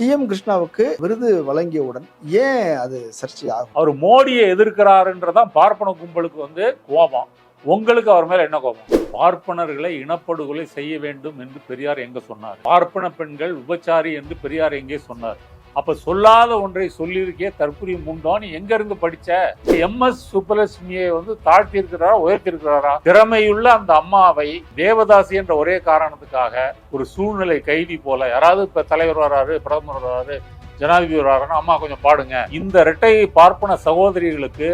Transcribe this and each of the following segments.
DM கிருஷ்ணாவுக்கு விருது வழங்கியவுடன் ஏன் அது சர்ச்சை ஆகும்? அவர் மோடியை எதிர்க்கிறாருன்றதான் பார்ப்பன கும்பலுக்கு வந்து கோபம். உங்களுக்கு அவர் மேல என்ன கோபம்? பார்ப்பனர்களை இனப்படுகொலை செய்ய வேண்டும் என்று பெரியார் எங்க சொன்னார்? பார்ப்பன பெண்கள் உபச்சாரி என்று பெரியார் எங்கே சொன்னார்? அப்போ சொல்லாத ஒன்றை சொல்லியிருக்கே தற்குறியும் உண்டான்னு எங்கேருந்து படித்த எம்எஸ் சுப்பலட்சுமியை வந்து தாழ்த்தியிருக்கிறாரா உயர்த்தியிருக்கிறாரா? திறமையுள்ள அந்த அம்மாவை தேவதாசி என்ற ஒரே காரணத்துக்காக ஒரு சூழ்நிலை கைதி போல யாராவது இப்போ தலைவர் வராரு பிரதமர் வராரு ஜனாதிபதி வராருன்னா அம்மா கொஞ்சம் பாடுங்க. இந்த இரட்டை பார்ப்பன சகோதரிகளுக்கு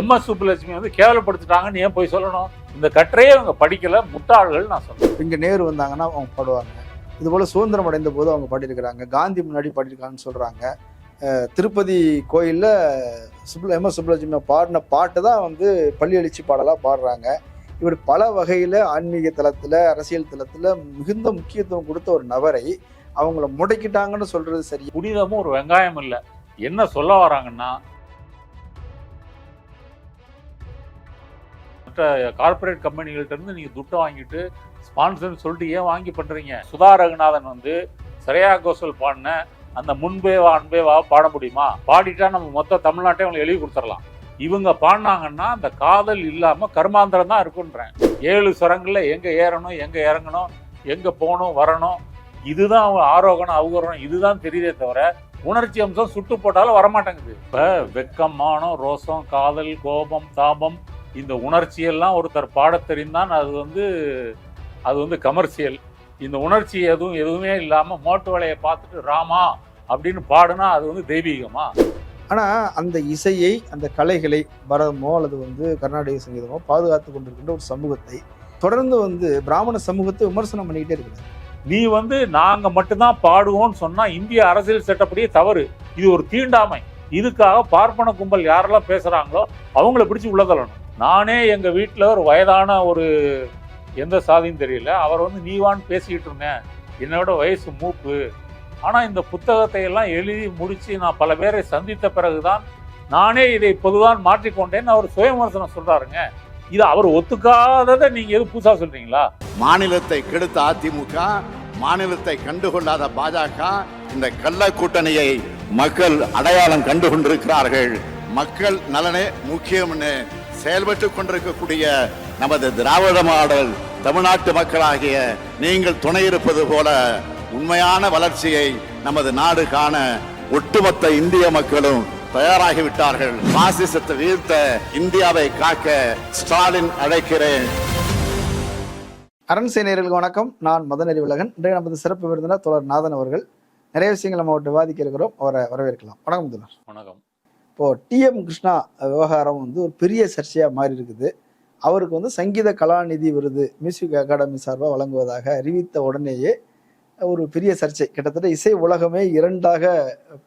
எம்எஸ் சுப்புலட்சுமி வந்து கேவலப்படுத்திட்டாங்கன்னு ஏன் போய் சொல்லணும்? இந்த கட்டுரையே அவங்க படிக்கல முட்டாள்கள் நான் சொல்றேன். இங்க நேரு வந்தாங்கன்னா அவங்க பாடுவாங்க. இதுபோல் சுதந்திரம் அடைந்த போது அவங்க பாடியிருக்கிறாங்க. காந்தி முன்னாடி பாடியிருக்காங்கன்னு சொல்கிறாங்க திருப்பதி கோயிலில் சுப்ல எம். எஸ். பாடின பாட்டு தான் வந்து பள்ளி எழுச்சி பாடலாக பாடுறாங்க. இவர் பல வகையில் ஆன்மீக தளத்தில் அரசியல் தளத்தில் மிகுந்த முக்கியத்துவம் கொடுத்த ஒரு நபரை அவங்கள முடக்கிட்டாங்கன்னு சொல்கிறது சரி. புனிதமும் ஒரு வெங்காயம் இல்லை. என்ன சொல்ல வராங்கன்னா மற்ற கார்ப்பரேட் கம்பெனிகள்கிட்ட இருந்து நீங்கள் துட்டை வாங்கிட்டு ஸ்பான்சர்னு சொல்லிட்டு ஏன் வாங்கி பண்ணுறீங்க சுதா ரகுநாதன் வந்து சரேயா கோஷல் பாடின அந்த முன்பே வா அன்பே வா பாட முடியுமா? பாடிட்டா நம்ம மொத்த தமிழ்நாட்டை அவங்களுக்கு எழுதி கொடுத்துடலாம். இவங்க பாடினாங்கன்னா அந்த காதல் இல்லாமல் கர்மாந்திரம் தான் இருக்குன்றேன் ஏழு சுரங்களில் எங்கே ஏறணும் எங்கே இறங்கணும் எங்கே போகணும் வரணும் இதுதான் அவங்க ஆரோகணம் அவகரணம் இதுதான் தெரியுதே தவிர உணர்ச்சி அம்சம் சுட்டு போட்டாலும் வரமாட்டேங்குது. இப்போ வெக்கம் மானம் ரோசம் காதல் கோபம் தாபம் இந்த உணர்ச்சியெல்லாம் ஒருத்தர் பாடத் தெரிந்தான் அது வந்து அது வந்து கமர்ஷியல் இந்த உணர்ச்சி எதுவும் எதுவுமே இல்லாம மோட்டு வேலையை பார்த்துட்டு ராமா அப்படின்னு பாடுனா அது வந்து தெய்வீகமா? ஆனா அந்த இசையை அந்த கலைகளை பரதமோ அல்லது வந்து கர்நாடக சங்கீதமோ பாதுகாத்து கொண்டிருக்கின்ற ஒரு சமூகத்தை தொடர்ந்து வந்து பிராமண சமூகத்தை விமர்சனம் பண்ணிக்கிட்டே இருக்கிறார் நீ வந்து நாங்க மட்டும்தான் பாடுவோம்னு சொன்னா இந்திய அரசியல் சட்டப்படியே தவறு. இது ஒரு தீண்டாமை. இதுக்காக பார்ப்பன கும்பல் யாரெல்லாம் பேசுறாங்களோ அவங்கள பிடிச்சி உள்ள தள்ளணும். நானே எங்க வீட்டுல ஒரு வயதான ஒரு எந்த சாதின்னு தெரியல. அவர் வந்து நீவான்னு பேசிக்கிட்டு இருந்தேன். என்னோட வயசு மூப்பு. ஆனால் இந்த புத்தகத்தை எல்லாம் எழுதி முடித்து நான் பல பேரை சந்தித்த பிறகுதான் நானே இதை பொதுவான் மாற்றிக்கொண்டேன்னு அவர் சுயமரசனம் சொல்கிறாருங்க இது அவர் ஒத்துக்காததை நீங்கள் எது புதுசாக சொல்கிறீங்களா மாநிலத்தை கெடுத்த அதிமுக மாநிலத்தை கண்டுகொள்ளாத பாஜக இந்த கள்ள கூட்டணியை மக்கள் அடையாளம் கண்டு கொண்டிருக்கிறார்கள் மக்கள் நலனே முக்கியம்னு செயல்பட்டு கொண்டிருக்கக்கூடிய நமது திராவிட மாடல் தமிழ்நாட்டு மக்களாகிய நீங்கள் துணை இருப்பது போல உண்மையான வளர்ச்சியை நமது நாடு காண ஒட்டுமொத்த இந்திய மக்களும் தயாராகிவிட்டார்கள். பாசிசத்தை வீழ்த்த இந்தியாவை காக்க ஸ்டாலின் அழைக்கிறேன். அரண் சேனையர்களுக்கு வணக்கம். நான் மதன் அறிவுலகன். இன்றைய நமது சிறப்பு விருந்தினர் தோழர் நாதன் அவர்கள். நிறைய விஷயங்கள் நம்ம அவர்கிட்ட விவாதிக்க இருக்கிறோம். அவரை வரவேற்கலாம். வணக்கம் தோழர். வணக்கம். இப்போ டிஎம் கிருஷ்ணா விவகாரம் வந்து ஒரு பெரிய சர்ச்சையாக மாறி இருக்குது. அவருக்கு வந்து சங்கீத கலாநிதி விருது மியூசிக் அகாடமி சார்பாக வழங்குவதாக அறிவித்த உடனேயே ஒரு பெரிய சர்ச்சை. கிட்டத்தட்ட இசை உலகமே இரண்டாக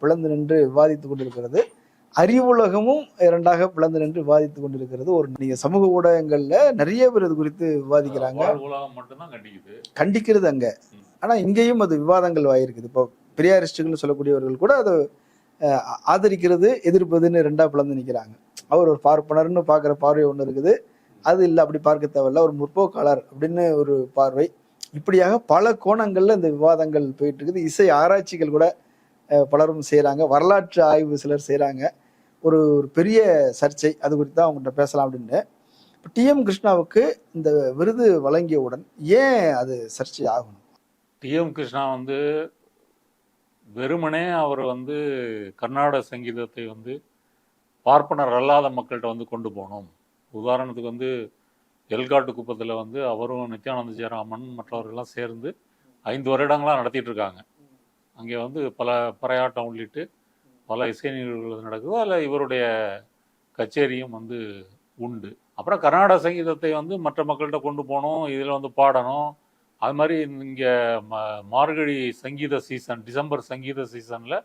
பிளந்து நின்று விவாதித்து கொண்டிருக்கிறது. அறிவுலகமும் இரண்டாக பிளந்து நின்று விவாதித்து கொண்டிருக்கிறது. ஒரு நீங்க சமூக ஊடகங்கள்ல நிறைய பேர் இது குறித்து விவாதிக்கிறாங்க. கண்டிக்கிறது அங்க. ஆனா இங்கேயும் அது விவாதங்கள் ஆயிருக்குது. இப்போ பெரியாரிஸ்டுகள்னு சொல்லக்கூடியவர்கள் கூட அதை ஆதரிக்கிறது எதிர்ப்பதுன்னு ரெண்டா பிளந்து நிக்கிறாங்க. அவர் ஒரு பார்ப்பனர்னு பார்க்குற பார்வை ஒன்று இருக்குது. அது இல்லை அப்படி பார்க்க தேவையில்ல. ஒரு முற்போக்காளர் அப்படின்னு ஒரு பார்வை. இப்படியாக பல கோணங்கள்ல இந்த விவாதங்கள் போயிட்டு இருக்குது இசை ஆராய்ச்சிகள் கூட பலரும் செய்கிறாங்க வரலாற்று ஆய்வு சிலர் செய்கிறாங்க ஒரு ஒரு பெரிய சர்ச்சை. அது குறித்து தான் அவங்கள்ட்ட பேசலாம் அப்படின்னு. இப்போ டிஎம் கிருஷ்ணாவுக்கு இந்த விருது வழங்கியவுடன் ஏன் அது சர்ச்சை ஆகணும் டிஎம் கிருஷ்ணா வந்து வெறுமனே அவர் வந்து கர்நாடக சங்கீதத்தை வந்து பார்ப்பனர் அல்லாத மக்கள்கிட்ட வந்து கொண்டு போகணும். உதாரணத்துக்கு வந்து எல்காட்டு குப்பத்தில் வந்து அவரும் நித்யானந்த ஜெயராமன் மற்றவர்கள்லாம் சேர்ந்து ஐந்து வருடங்களாக நடத்திட்டு இருக்காங்க அங்கே வந்து பல பறையாட்டம் உள்ளிட்டு பல இசை நிகழ்வுகள் நடக்குது. அதில் இவருடைய கச்சேரியும் வந்து உண்டு. அப்புறம் கர்நாடக சங்கீதத்தை வந்து மற்ற மக்கள்கிட்ட கொண்டு போகணும் இதில் வந்து பாடணும். அது மாதிரி இங்கே ம மார்கழி சங்கீத சீசன் டிசம்பர் சங்கீத சீசனில்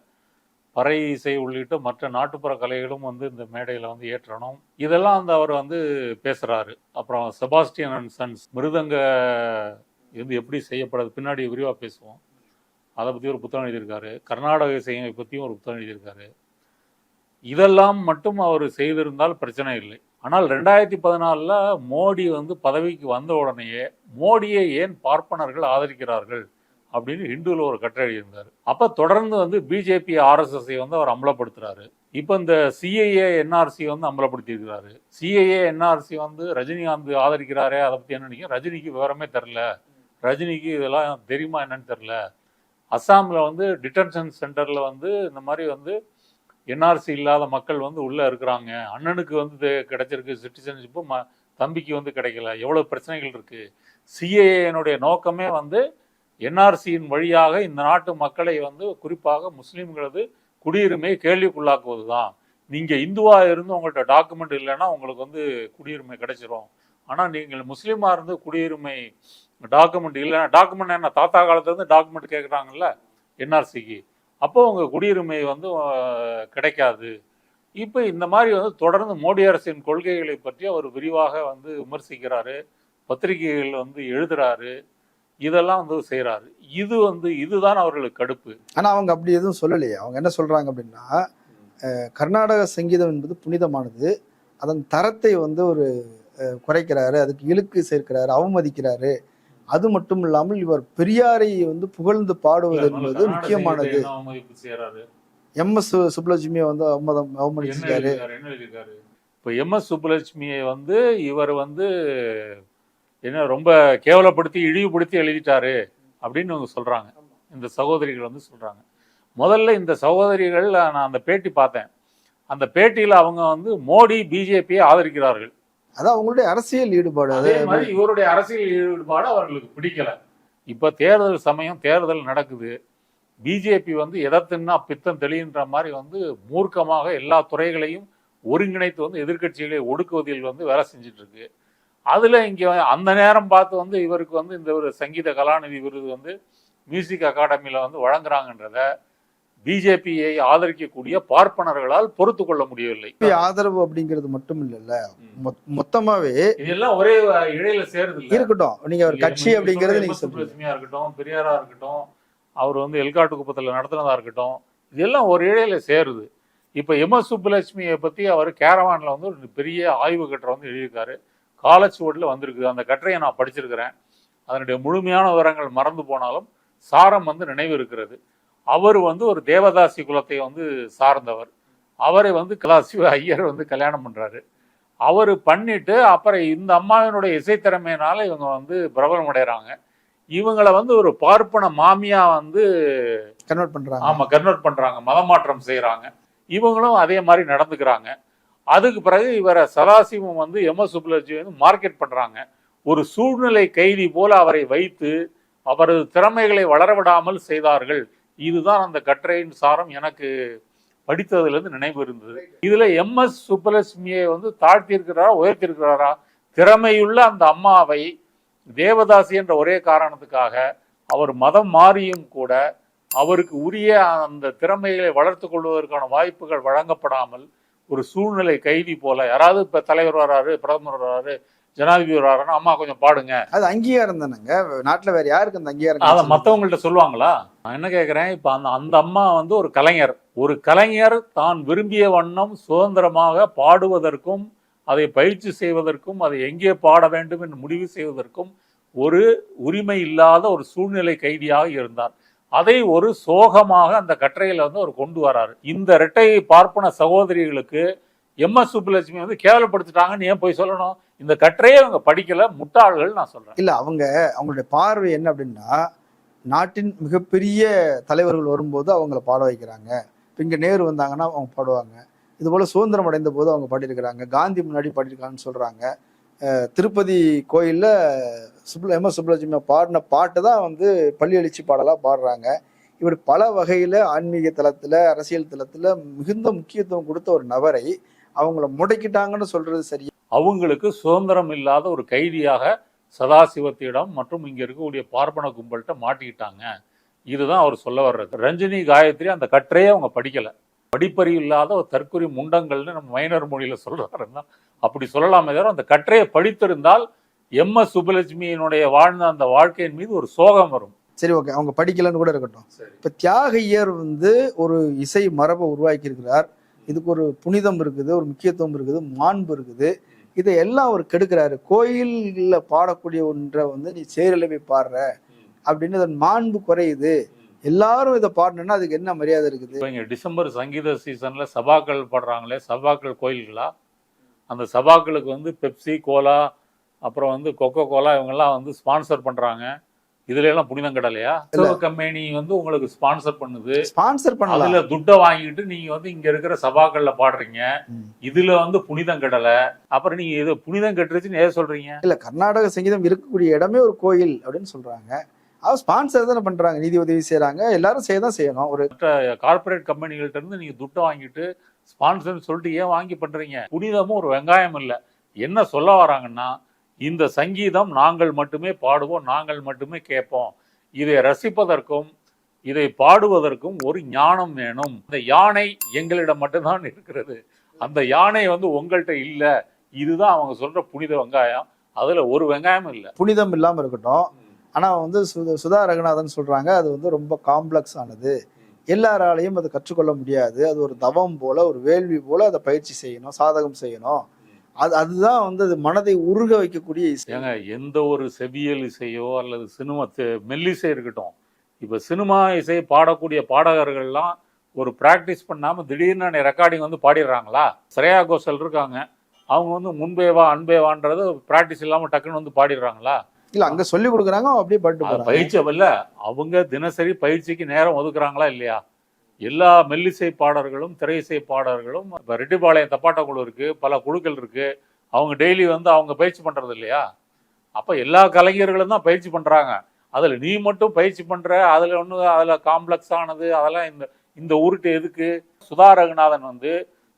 பறை இசை உள்ளிட்ட மற்ற நாட்டுப்புற கலைகளும் வந்து இந்த மேடையில் வந்து ஏற்றணும். இதெல்லாம் வந்து அவர் வந்து பேசுகிறாரு அப்புறம் செபாஸ்டியன் அண்ட் சன்ஸ் மிருதங்க இது எப்படி செய்யப்படுறது பின்னாடி விரிவாக பேசுவோம். அதை பற்றி ஒரு புத்தகம் எழுதியிருக்காரு. கர்நாடக இசையை பற்றியும் ஒரு புத்தகம் எழுதியிருக்காரு. இதெல்லாம் மட்டும் அவர் செய்திருந்தால் பிரச்சனை இல்லை. ஆனால் ரெண்டாயிரத்தி பதினாலில் மோடி வந்து பதவிக்கு வந்த உடனேயே மோடியை ஏன் பார்ப்பனர்கள் ஆதரிக்கிறார்கள்? அப்படின்னு ஹிந்துவில் ஒரு கட்டுரை எழுதியிருந்தார். அப்போ தொடர்ந்து வந்து பிஜேபி ஆர்எஸ்எஸ்ஐ வந்து அவர் அம்பலப்படுத்துறாரு. இப்போ இந்த சிஐஏ என்ஆர்சி வந்து அம்பலப்படுத்தியிருக்கிறாரு. சிஐஏ என்ஆர்சி வந்து ரஜினிகாந்த் ஆதரிக்கிறாரே அதை பற்றி என்ன ரஜினிக்கு விவரமே தெரில ரஜினிக்கு இதெல்லாம் தெரியுமா என்னன்னு தெரில அஸ்ஸாமில் வந்து டிடென்ஷன் சென்டரில் வந்து இந்த மாதிரி வந்து என்ஆர்சி இல்லாத மக்கள் வந்து உள்ளே இருக்கிறாங்க. அண்ணனுக்கு வந்து இது கிடைச்சிருக்கு சிட்டிசன்ஷிப்பு ம தம்பிக்கு வந்து கிடைக்கல. எவ்வளோ பிரச்சனைகள் இருக்குது சிஏஏனுடைய நோக்கமே வந்து என்ஆர்சியின் வழியாக இந்த நாட்டு மக்களை வந்து குறிப்பாக முஸ்லீம்களது குடியுரிமை கேள்விக்குள்ளாக்குவது தான் நீங்கள் இந்துவாக இருந்து உங்கள்கிட்ட டாக்குமெண்ட் இல்லைன்னா உங்களுக்கு வந்து குடியுரிமை கிடைச்சிரும். ஆனால் நீங்கள் முஸ்லீமாக இருந்து குடியுரிமை டாக்குமெண்ட் இல்லைன்னா டாக்குமெண்ட் என்ன? தாத்தா காலத்துலேருந்து டாக்குமெண்ட் கேட்குறாங்கல்ல என்ஆர்சிக்கு. அப்போ உங்கள் குடியுரிமை வந்து கிடைக்காது. இப்போ இந்த மாதிரி வந்து தொடர்ந்து மோடி அரசின் கொள்கைகளை பற்றி அவர் விரிவாக வந்து விமர்சிக்கிறாரு பத்திரிகைகள் வந்து எழுதுறாரு. இதெல்லாம் வந்து செய்கிறாரு இது வந்து இதுதான் அவர்களுக்கு கடுப்பு. ஆனா அவங்க அப்படி எதுவும் சொல்லலையே. அவங்க என்ன சொல்றாங்க அப்படின்னா கர்நாடக சங்கீதம் என்பது புனிதமானது. அதன் தரத்தை வந்து ஒரு குறைக்கிறாரு அதுக்கு இழுக்கு சேர்க்கிறாரு அவமதிக்கிறாரு. அது மட்டும் இல்லாமல் இவர் பெரியாரை வந்து புகழ்ந்து பாடுவது என்பது முக்கியமானது. எம் எஸ் சுப்புலட்சுமியை வந்து அவமதம் அவமதிச்சிருக்காரு இப்போ எம் எஸ் சுப்புலட்சுமியை வந்து இவர் வந்து என்ன ரொம்ப கேவலப்படுத்தி இழிவுபடுத்தி எழுதிட்டாரு அப்படின்னு அவங்க சொல்றாங்க. இந்த சகோதரிகள் வந்து சொல்றாங்க. முதல்ல இந்த சகோதரிகள் நான் அந்த பேட்டி பார்த்தேன். அந்த பேட்டியில அவங்க வந்து மோடி பிஜேபியை ஆதரிக்கிறார்கள். அதான் அவங்களுடைய அரசியல் ஈடுபாடு. அது மாதிரி இவருடைய அரசியல் ஈடுபாடு அவர்களுக்கு பிடிக்கல. இப்ப தேர்தல் சமயம் தேர்தல் நடக்குது. பிஜேபி வந்து எதை தின்னா பித்தம் தெளிகின்ற மாதிரி வந்து மூர்க்கமாக எல்லா துறைகளையும் ஒருங்கிணைத்து வந்து எதிர்க்கட்சிகளை ஒடுக்குவதில் வந்து வேலை செஞ்சுட்டு இருக்கு. அதுல இங்க அந்த நேரம் பார்த்து வந்து இவருக்கு வந்து இந்த ஒரு சங்கீத கலாநிதி விருது வந்து மியூசிக் அகாடமியில வந்து வழங்குறாங்கன்றத பிஜேபியை ஆதரிக்கக்கூடிய பார்ப்பனர்களால் பொறுத்து கொள்ள முடியவில்லை. ஆதரவு அப்படிங்கிறது மட்டும் இல்லைல்ல. மொத்- மொத்தமாவே இதெல்லாம் ஒரே இழையில சேருது இருக்கட்டும். நீங்க ஒரு கட்சி அப்படிங்கறது நீங்க சுப்புலட்சுமியா இருக்கட்டும் பெரியாரா இருக்கட்டும் அவர் வந்து எல்காட்டு குப்பத்துல நடத்துனதா இருக்கட்டும் இதெல்லாம் ஒரு இழையில சேருது. இப்ப எம் எஸ் சுப்புலட்சுமியை பத்தி அவர் கேரவான்ல வந்து ஒரு பெரிய ஆய்வு கட்டுரை வந்து எழுதியிருக்காரு. காலச்சுவடில் வந்திருக்கு அந்த கட்டுரையை நான் படிச்சிருக்கிறேன். அதனுடைய முழுமையான விவரங்கள் மறந்து போனாலும் சாரம் வந்து நினைவு இருக்கிறது. அவர் வந்து ஒரு தேவதாசி குலத்தை வந்து சார்ந்தவர். அவரை வந்து கலாசிவ ஐயர் வந்து கல்யாணம் பண்றாரு. அவர் பண்ணிட்டு அப்புறம் இந்த அம்மாவினுடைய இசைத்திறமையினால இவங்க வந்து பிரபலம் அடைகிறாங்க இவங்கள வந்து ஒரு பார்ப்பன மாமியா வந்து கன்வெர்ட் பண்றாங்க. ஆமா கன்வெர்ட் பண்றாங்க. மதமாற்றம் செய்றாங்க. இவங்களும் அதே மாதிரி நடந்துக்கிறாங்க. அதுக்கு பிறகு இவரை சதாசிவம் வந்து எம் எஸ் சுப்புலட்சுமி வந்து மார்க்கெட் பண்ணுறாங்க ஒரு சூழ்நிலை கைதி போல அவரை வைத்து அவரது திறமைகளை வளர விடாமல் செய்தார்கள். இதுதான் அந்த கட்டுரையின் சாரம். எனக்கு படித்ததுலேருந்து நினைவு இருந்தது. இதில் எம் எஸ் சுப்புலட்சுமியை வந்து தாழ்த்தியிருக்கிறாரா உயர்த்தியிருக்கிறாரா? திறமையுள்ள அந்த அம்மாவை தேவதாசி என்ற ஒரே காரணத்துக்காக அவர் மதம் மாறியும் கூட அவருக்கு உரிய அந்த திறமைகளை வளர்த்து கொள்வதற்கான வாய்ப்புகள் வழங்கப்படாமல் ஒரு சூழ்நிலை கைதி போல. யாராவது இப்ப தலைவர் வராரு பிரதமர் வராரு ஜனாதிபதி வராருன்னா அம்மா கொஞ்சம் பாடுங்க. அது அங்கீகாரம் தானேங்க. நாட்டுல வேற யாருக்கு அந்த அங்கீகாரம் அதை? மற்றவங்கள்ட்ட சொல்லுவாங்களா? நான் என்ன கேட்குறேன் இப்போ அந்த அந்த அம்மா வந்து ஒரு கலைஞர். ஒரு கலைஞர் தான் விரும்பிய வண்ணம் சுதந்திரமாக பாடுவதற்கும் அதை பயிற்சி செய்வதற்கும் அதை எங்கே பாட வேண்டும் என்று முடிவு செய்வதற்கும் ஒரு உரிமை இல்லாத ஒரு சூழ்நிலை கைதியாக இருந்தார். அதை ஒரு சோகமாக அந்த கட்டுரையில் வந்து அவர் கொண்டு வராரு. இந்த இரட்டை பார்ப்பன சகோதரிகளுக்கு எம் எஸ் சுப்புலட்சுமி வந்து கேவலப்படுத்திட்டாங்கன்னு ஏன் போய் சொல்லணும்? இந்த கட்டுரையை அவங்க படிக்கல முட்டாள்கள் நான் சொல்றேன். இல்ல அவங்க அவங்களுடைய பார்வை என்ன அப்படின்னா நாட்டின் மிகப்பெரிய தலைவர்கள் வரும்போது அவங்கள பாட வைக்கிறாங்க. இப்போ இங்க நேரு வந்தாங்கன்னா அவங்க பாடுவாங்க. இது போல சுதந்திரம் அடைந்த போது அவங்க பாடியிருக்கிறாங்க. காந்தி முன்னாடி பாடியிருக்காங்கன்னு சொல்றாங்க. திருப்பதி கோயில்ல சுப்ல எம். எஸ். பாடின பாட்டு தான் வந்து பள்ளி எழுச்சி பாடலாக பாடுறாங்க. இவர் பல வகையில் ஆன்மீக தளத்துல அரசியல் தளத்தில் மிகுந்த முக்கியத்துவம் கொடுத்த ஒரு நபரை அவங்கள முடக்கிட்டாங்கன்னு சொல்றது சரி அவங்களுக்கு சுதந்திரம் இல்லாத ஒரு கைதியாக சதாசிவத்திடம் மற்றும் இங்க இருக்கக்கூடிய பார்ப்பன கும்பல்கிட்ட மாட்டிக்கிட்டாங்க. இதுதான் அவர் சொல்ல வர்றது. ரஞ்சினி காயத்ரி அந்த கற்றையே அவங்க படிக்கலை. படிப்பறிவு இல்லாத ஒரு தற்குறி முண்டங்கள்னு நம்ம மைனர் மொழியில சொல்கிறாருன்னா அப்படி சொல்லலாமே தவிர அந்த கட்டுரையை படித்திருந்தால் எம் எஸ் சுப்புலட்சுமியினுடைய வாழ்ந்த அந்த வாழ்க்கையின் மீது ஒரு சோகம் வரும். சரி ஓகே. அவங்க படிக்கலன்னு கூட இருக்கட்டும். இப்ப தியாகையர் வந்து ஒரு இசை மரபை உருவாக்கி இருக்கிறார் இதுக்கு ஒரு புனிதம் இருக்குது ஒரு முக்கியத்துவம் இருக்குது மாண்பு இருக்குது. இதை எல்லாம் அவர் கெடுக்கிறாரு. கோயில்ல பாடக்கூடிய ஒன்றை வந்து நீ சேரில் போய் பாடுற அப்படின்னு இதன் மாண்பு குறையுது. எல்லாரும் இதை பாடணும்னா அதுக்கு என்ன மரியாதை இருக்குது? இப்போ இங்கே டிசம்பர் சங்கீத சீசனில் சபாக்கள் பாடுறாங்களே சபாக்கள் கோயில்களா? அந்த சபாக்களுக்கு வந்து பெப்சி கோலா அப்புறம் வந்து கொக்கோ கோலா இவங்கெல்லாம் வந்து ஸ்பான்சர் பண்ணுறாங்க இதுல எல்லாம் புனிதம் கடலையா? கம்பெனி வந்து உங்களுக்கு ஸ்பான்சர் பண்ணுது. ஸ்பான்சர் பண்ணலாம். அதுல துட்டை வாங்கிட்டு நீங்க வந்து இங்க இருக்கிற சபாக்கள்ல பாடுறீங்க. இதுல வந்து புனிதம் கெடல. அப்புறம் நீங்க இது புனிதம் கெட்டுருச்சுன்னு ஏன் சொல்றீங்க? இல்ல கர்நாடக சங்கீதம் இருக்கக்கூடிய இடமே ஒரு கோயில் அப்படின்னு சொல்றாங்க. அவர் ஸ்பான்சர் தானே பண்றாங்க. நிதி உதவி செய்யறாங்க எல்லாரும் செய்ய தான் செய்யணும். ஒரு கார்ப்பரேட் கம்பெனிகள்ட்ட இருந்து நீங்க துட்டை வாங்கிட்டு ஸ்பான்சர்னு சொல்லிட்டு ஏன் வாங்கி பண்றீங்க? புனிதமும் ஒரு வெங்காயம் இல்ல. என்ன சொல்ல வராங்கன்னா இந்த சங்கீதம் நாங்கள் மட்டுமே பாடுவோம் நாங்கள் மட்டுமே கேட்போம். இதை ரசிப்பதற்கும் இதை பாடுவதற்கும் ஒரு ஞானம் வேணும். இந்த யானை எங்களிடம் மட்டும்தான் இருக்கிறது. அந்த யானை வந்து உங்கள்கிட்ட இல்ல. இதுதான் அவங்க சொல்ற புனித வெங்காயம். அதுல ஒரு வெங்காயமும் இல்ல. புனிதம் இல்லாமல் இருக்கட்டும். ஆனா வந்து சுதா ரகுநாதன் சொல்றாங்க அது வந்து ரொம்ப காம்ப்ளெக்ஸ் ஆனது. எல்லாராலையும் அதை கற்றுக்கொள்ள முடியாது. அது ஒரு தவம் போல ஒரு வேள்வி போல அதை பயிற்சி செய்யணும் சாதகம் செய்யணும். அது அதுதான் வந்து அது மனதை உருக வைக்கக்கூடிய இசை. ஏங்க எந்த ஒரு செவியல் இசையோ அல்லது சினிமா தெ- மெல்லிசை இருக்கட்டும். இப்போ சினிமா இசை பாடக்கூடிய பாடகர்கள்லாம் ஒரு ப்ராக்டிஸ் பண்ணாமல் திடீர்னு ரெக்கார்டிங் வந்து பாடிடுறாங்களா? ஸ்ரேயா கோஷல் இருக்காங்க. அவங்க வந்து முன்பேவா அன்பேவான்றது ப்ராக்டிஸ் இல்லாமல் டக்குன்னு வந்து பாடிடுறாங்களா? இல்ல அங்க சொல்லி கொடுக்குறாங்க அப்படியே பாட்டு பயிற்சி இல்ல. அவங்க தினசரி பயிற்சிக்கு நேரம் ஒதுக்குறாங்களா இல்லையா? எல்லா மெல்லிசை பாடல்களும் திரை இசை பாடல்களும் இப்போ ரெட்டிப்பாளையம் தப்பாட்ட குழு இருக்கு பல குழுக்கள் இருக்கு. அவங்க டெய்லி வந்து அவங்க பயிற்சி பண்றது இல்லையா? அப்ப எல்லா கலைஞர்களும் தான் பயிற்சி பண்றாங்க. அதுல நீ மட்டும் பயிற்சி பண்ற அதுல ஒண்ணு அதுல காம்ப்ளெக்ஸ் ஆனது அதெல்லாம் இந்த இந்த உருட்டு எதுக்கு? சுதா ரகுநாதன் வந்து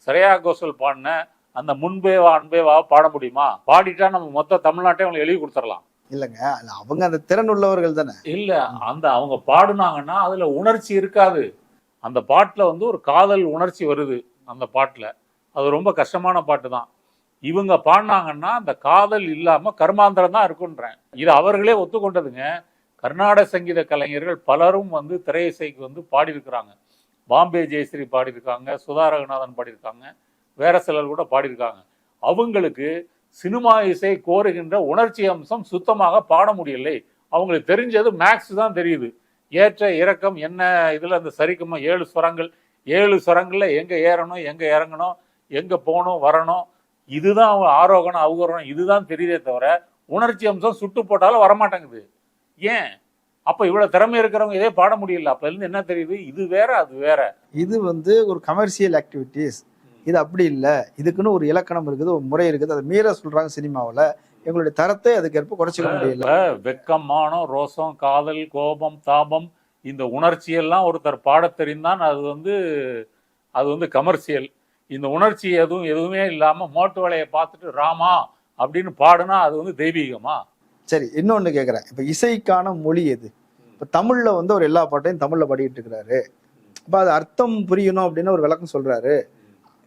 ஸ்ரேயா கோஷல் பாடின அந்த முன்பேவா அன்பேவா பாட முடியுமா? பாடிட்டா நம்ம மொத்த தமிழ்நாட்டையும் அவங்களுக்கு எழுதி கொடுத்துடலாம். இல்லைங்க அவங்க அந்த திறன் உள்ளவர்கள் தானே. இல்ல அந்த அவங்க பாடுனாங்கன்னா அதுல உணர்ச்சி இருக்காது. அந்த பாட்டுல வந்து ஒரு காதல் உணர்ச்சி வருது அந்த பாட்டுல. அது ரொம்ப கஷ்டமான பாட்டு தான். இவங்க பாடினாங்கன்னா அந்த காதல் இல்லாம கர்மாந்திரம் தான் இருக்குன்றேன். இது அவர்களே ஒத்துக்கொண்டதுங்க. கர்நாடக சங்கீத கலைஞர்கள் பலரும் வந்து திரையிசைக்கு வந்து பாடியிருக்கிறாங்க. பாம்பே ஜெயஸ்ரீ பாடியிருக்காங்க சுதா ரகுநாதன் பாடியிருக்காங்க வேற சிலர் கூட பாடியிருக்காங்க. அவங்களுக்கு சினிமா இசை கோருகின்ற உணர்ச்சி அம்சம் சுத்தமாக பாட முடியலை. அவங்களுக்கு தெரிஞ்சது மேக்ஸ் தான் தெரியுது. ஏற்ற இறக்கம் என்ன இதில் அந்த சரிக்குமா ஏழு ஸ்வரங்கள் ஏழு ஸ்வரங்கள்ல எங்கே ஏறணும் எங்கே இறங்கணும் எங்கே போகணும் வரணும். இதுதான் அவங்க ஆரோகணம் அவகரணம் இதுதான் தெரியுதே தவிர உணர்ச்சி அம்சம் சுட்டு போட்டாலும் வரமாட்டேங்குது. ஏன்? அப்போ இவ்வளோ திறமை இருக்கிறவங்க இதே பாட முடியல. அப்போலேருந்து இருந்து என்ன தெரியுது? இது வேற அது வேற. இது வந்து ஒரு கமர்ஷியல் ஆக்டிவிட்டீஸ் இது அப்படி இல்லை. இதுக்குன்னு ஒரு இலக்கணம் இருக்குது ஒரு முறை இருக்குது. அதை மீற சொல்றாங்க சினிமாவில். எங்களுடைய தரத்தை அதுக்கேற்ப குறைச்சிக்க முடியல. இப்ப வெக்கம் மானம் ரோசம் காதல் கோபம் தாபம் இந்த உணர்ச்சியெல்லாம் ஒருத்தர் பாடத் தெரிந்தான் அது வந்து அது வந்து கமர்ஷியல் இந்த உணர்ச்சி எதுவும் எதுவுமே இல்லாம மோட்டு வேலையை பார்த்துட்டு ராமா அப்படின்னு பாடுனா அது வந்து தெய்வீகமா? சரி இன்னொன்னு கேட்குறேன் இப்போ இசைக்கான மொழி எது? இப்போ தமிழ்ல வந்து ஒரு எல்லா பாட்டையும் தமிழ்ல பாடிட்டு இருக்கிறாரு. அப்போ அது அர்த்தம் புரியணும் அப்படின்னு ஒரு விளக்கம் சொல்றாரு.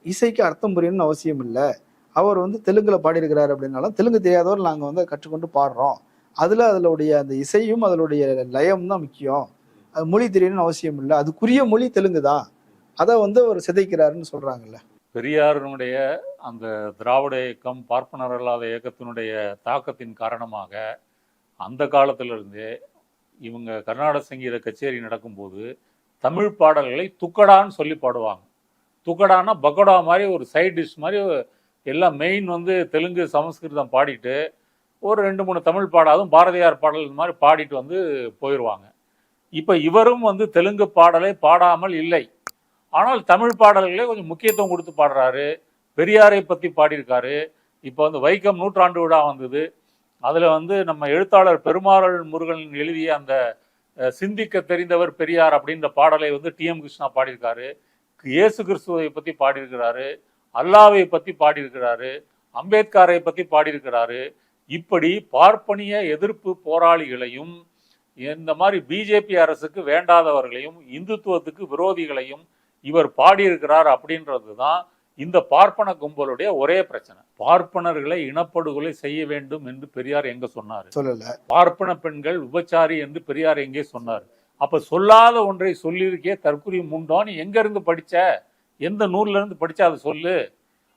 இசைக்கு அர்த்தம் புரியணும்னு அவசியம் இல்லை. அவர் வந்து தெலுங்குல பாடியிருக்கிறாரு அப்படின்னாலும் தெலுங்கு தெரியாதவர் நாங்கள் வந்து கற்றுக்கொண்டு பாடுறோம். அதுல அதனுடைய அந்த இசையும் அதனுடைய லயம் தான் முக்கியம். அது மொழி தெரியணும்னு அவசியம் இல்லை. அதுக்குரிய மொழி தெலுங்கு தான். அதை வந்து அவர் சிதைக்கிறாருன்னு சொல்றாங்கல்ல. பெரியாரினுடைய அந்த திராவிட இயக்கம் பார்ப்பனர் அல்லாத இயக்கத்தினுடைய தாக்கத்தின் காரணமாக அந்த காலத்திலிருந்தே இவங்க கர்நாடக சங்கீத கச்சேரி நடக்கும்போது தமிழ் பாடல்களை துக்கடான்னு சொல்லி பாடுவாங்க. துக்கடானா பக்கோடா மாதிரி ஒரு சைட் டிஷ் மாதிரி எல்லாம் மெயின் வந்து தெலுங்கு சமஸ்கிருதம் பாடிட்டு ஒரு ரெண்டு மூணு தமிழ் பாடாதும் பாரதியார் பாடல் இந்த மாதிரி பாடிட்டு வந்து போயிடுவாங்க இப்போ இவரும் வந்து தெலுங்கு பாடலை பாடாமல் இல்லை. ஆனால் தமிழ் பாடல்களே கொஞ்சம் முக்கியத்துவம் கொடுத்து பாடுறாரு. பெரியாரை பற்றி பாடியிருக்காரு. இப்போ வந்து வைக்கம் நூற்றாண்டு விழா வந்தது. அதில் வந்து நம்ம எழுத்தாளர் பெருமாள் முருகன் எழுதிய அந்த சிந்திக்க தெரிந்தவர் பெரியார் அப்படின்ற பாடலை வந்து டிஎம் கிருஷ்ணா பாடியிருக்காரு. இயேசு கிறிஸ்துவை பற்றி பாடியிருக்கிறாரு அல்லாவை பற்றி பாடியிருக்கிறாரு அம்பேத்கரை பற்றி பாடியிருக்கிறாரு. இப்படி பார்ப்பனிய எதிர்ப்பு போராளிகளையும் இந்த மாதிரி பிஜேபி அரசுக்கு வேண்டாதவர்களையும் இந்துத்துவத்துக்கு விரோதிகளையும் இவர் பாடியிருக்கிறார் அப்படின்றது தான் இந்த பார்ப்பன கும்பலுடைய ஒரே பிரச்சனை. பார்ப்பனர்களை இனப்படுகொலை செய்ய வேண்டும் என்று பெரியார் எங்க சொன்னார்? சொல்லல. பார்ப்பன பெண்கள் விபச்சாரி என்று பெரியார் எங்கே சொன்னார்? அப்போ சொல்லாத ஒன்றை சொல்லியிருக்கே தற்குறியும் முண்டோன்னு எங்கேருந்து படித்த எந்த நூல்ல படித்த அதை சொல்லு.